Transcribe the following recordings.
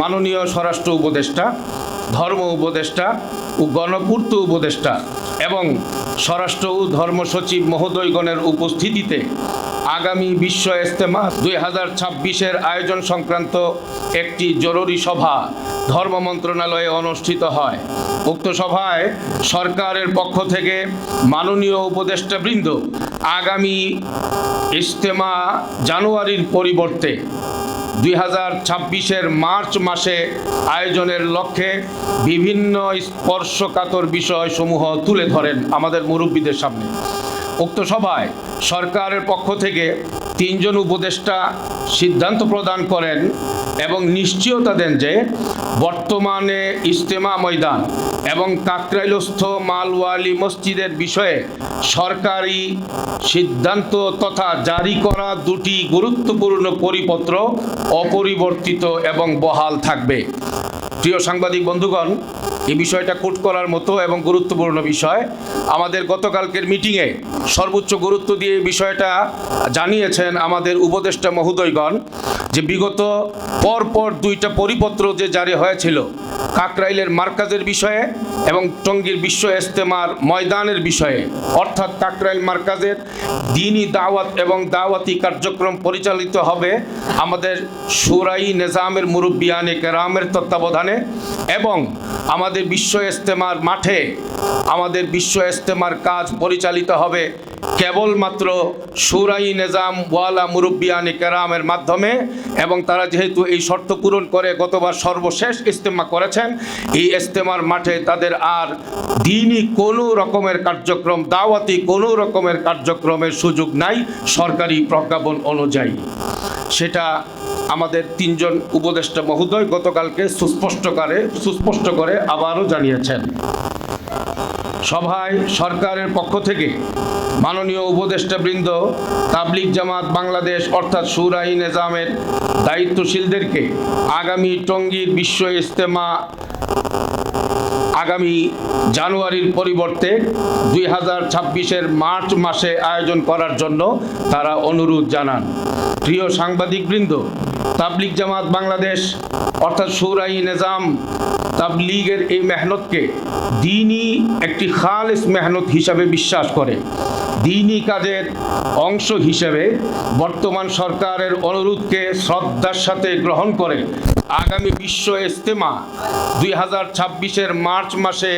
মাননীয় স্বরাষ্ট্র উপদেষ্টা, ধর্ম উপদেষ্টা ও গণপূর্ত উপদেষ্টা এবং স্বরাষ্ট্র ও ধর্ম সচিব মহোদয়গণের উপস্থিতিতে আগামী বিশ্ব ইস্তেমা দুই হাজার ছাব্বিশের আয়োজন সংক্রান্ত একটি জরুরি সভা ধর্ম মন্ত্রণালয়ে অনুষ্ঠিত হয়। উক্ত সভায় সরকারের পক্ষ থেকে মাননীয় উপদেষ্টাবৃন্দ আগামী ইস্তেমা জানুয়ারির পরিবর্তে দুই হাজার ছাব্বিশের মার্চ মাসে আয়োজনের লক্ষ্যে বিভিন্ন স্পর্শকাতর বিষয়সমূহ তুলে ধরেন আমাদের মুরব্বীদের সামনে। উক্ত সভায় সরকারের পক্ষ থেকে তিনজন উপদেষ্টা সিদ্ধান্ত প্রদান করেন এবং নিশ্চয়তা দেন যে বর্তমানে ইস্তেমা ময়দান এবং কাকরাইলস্থ মালওয়ালি মসজিদের বিষয়ে সরকারি সিদ্ধান্ত তথা জারি করা দুটি গুরুত্বপূর্ণ পরিপত্র অপরিবর্তিত এবং বহাল থাকবে। প্রিয় সাংবাদিক বন্ধুগণ, এই বিষয়টা কোট করার মতো এবং গুরুত্বপূর্ণ বিষয়। আমাদের গতকালকের মিটিংয়ে সর্বোচ্চ গুরুত্ব দিয়ে এই বিষয়টা জানিয়েছেন আমাদের উপদেষ্টা মহোদয়গণ। যে বিগত পরপর দুইটা পরিপত্র যে জারি হয়েছিল, কাকরাইলের মার্কাজের বিষয়ে এবং টঙ্গীর বিশ্ব ইস্তেমার ময়দানের বিষয়ে, অর্থাৎ কাকরাইল মার্কাজের দিনই দাওয়াত এবং দাওয়াতি কার্যক্রম পরিচালিত হবে আমাদের সুরাই নিজামের মুরব্বিয়ানে কেরামের তত্ত্বাবধানে এবং আমাদের বিশ্ব ইস্তেমার মাঠে আমাদের বিশ্ব ইস্তেমার কাজ পরিচালিত হবে কেবলমাত্র সুরাই নিজাম ওয়ালা মুরব্বিয়ানি কেরামের মাধ্যমে এবং তারা যেহেতু এই শর্ত পূরণ করে গতবার সর্বশেষ ইস্তেমা করেছেন, এই ইস্তেমার মাঠে তাদের আর দিনই কোনো রকমের কার্যক্রম, দাওয়াতি কোনো রকমের কার্যক্রমের সুযোগ নাই সরকারি প্রজ্ঞাপন অনুযায়ী। সেটা আমাদের তিনজন উপদেষ্টা মহোদয় গতকালকে সুস্পষ্ট করে সুস্পষ্ট করে আবারও জানিয়েছেন। সভায় সরকারের পক্ষ থেকে মাননীয় উপদেষ্টাবৃন্দ, তাবলিগ জামাত বাংলাদেশ অর্থাৎ সুরাই নিজামের দায়িত্বশীলদেরকে আগামী টঙ্গীর বিশ্ব ইজতেমা আগামী জানুয়ারির পরিবর্তে দুই হাজার ছাব্বিশের মার্চ মাসে আয়োজন করার জন্য তারা অনুরোধ জানান। প্রিয় সাংবাদিকবৃন্দ তাবলিগ জামাত বাংলাদেশ, অর্থাৎ সৌরাই নিজাম তাবলিগের এই মেহনতকে দিনই একটি খালেস মেহনত হিসাবে বিশ্বাস করে। দিনই কাজের অংশ হিসেবে বর্তমান সরকারের অনুরোধকে শ্রদ্ধার সাথে গ্রহণ করে। আগামী বিশ্ব ইস্তেমা দুই হাজার ছাব্বিশের মার্চ মাসে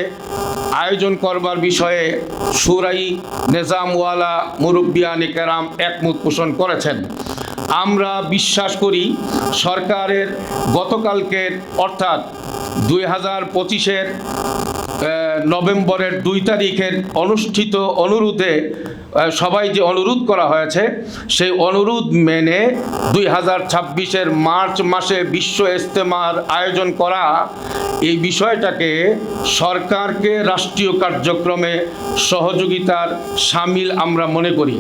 আয়োজন করবার বিষয়ে সুরাই নিজামওয়ালা মুরব্বিয়ানি কেরাম একমত পোষণ করেছেন। আমরা বিশ্বাস করি সরকারের গতকালকের অর্থাৎ দুই হাজার পঁচিশের নভেম্বরের দুই তারিখের অনুষ্ঠিত অনুরোধে সবাই যে অনুরোধ করা হয়েছে, সেই অনুরোধ মেনে দুই হাজার ছাব্বিশের মার্চ মাসে বিশ্ব ইস্তেমার আয়োজন করা এই বিষয়টাকে সরকারকে রাষ্ট্রীয় কার্যক্রমে সহযোগিতার সামিল আমরা মনে করি।